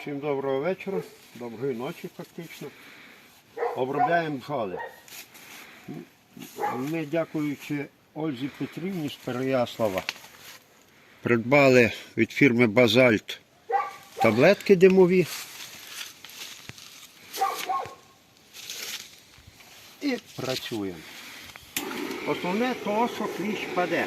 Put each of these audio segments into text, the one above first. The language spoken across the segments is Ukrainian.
Всім доброго вечора, доброї ночі фактично. Обробляємо бджоли. Ми, дякуючи Ользі Петрівні з Переяслава, придбали від фірми Базальт таблетки димові. І працюємо. Основне то, що кліщ паде.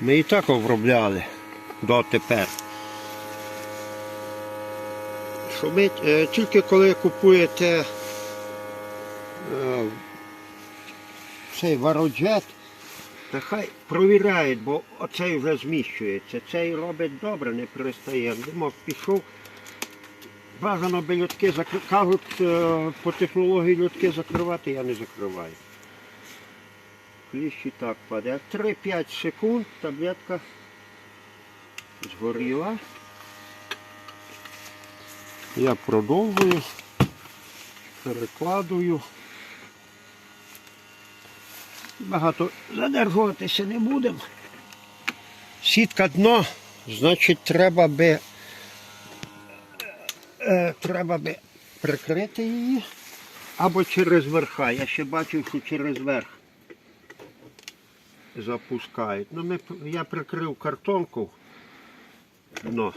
Ми і так обробляли дотепер. Ми, е, тільки коли купуєте е, цей вароджет, та хай провіряють, бо оцей вже зміщується. Цей робить добре, не перестає. Димок пішов. Бажано би льотки закри... кажуть, е, по технології льотки закривати, я не закриваю. Кліщ і так паде. 3-5 секунд таблетка згоріла. Я продовжую, перекладую. Багато задержуватися не будемо. Сітка дно, значить, треба би, е, треба би прикрити її або через верха. Я ще бачив, що через верх запускають. Ну, ми, я прикрив картонку дно.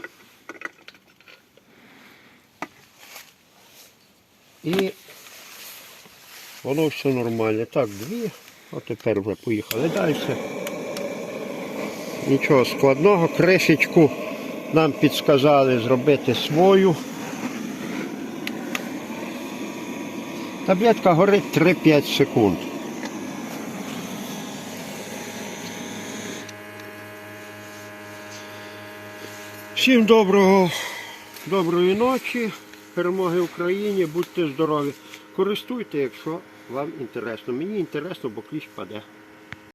І воно все нормально. Так, дві. А тепер вже поїхали далі. Нічого складного, кришечку нам підсказали зробити свою. Таблетка горить 3-5 секунд. Всім доброго, доброї ночі, перемоги Україні, будьте здорові. Користуйте, якщо вам інтересно. Мені інтересно, бо кліщ паде.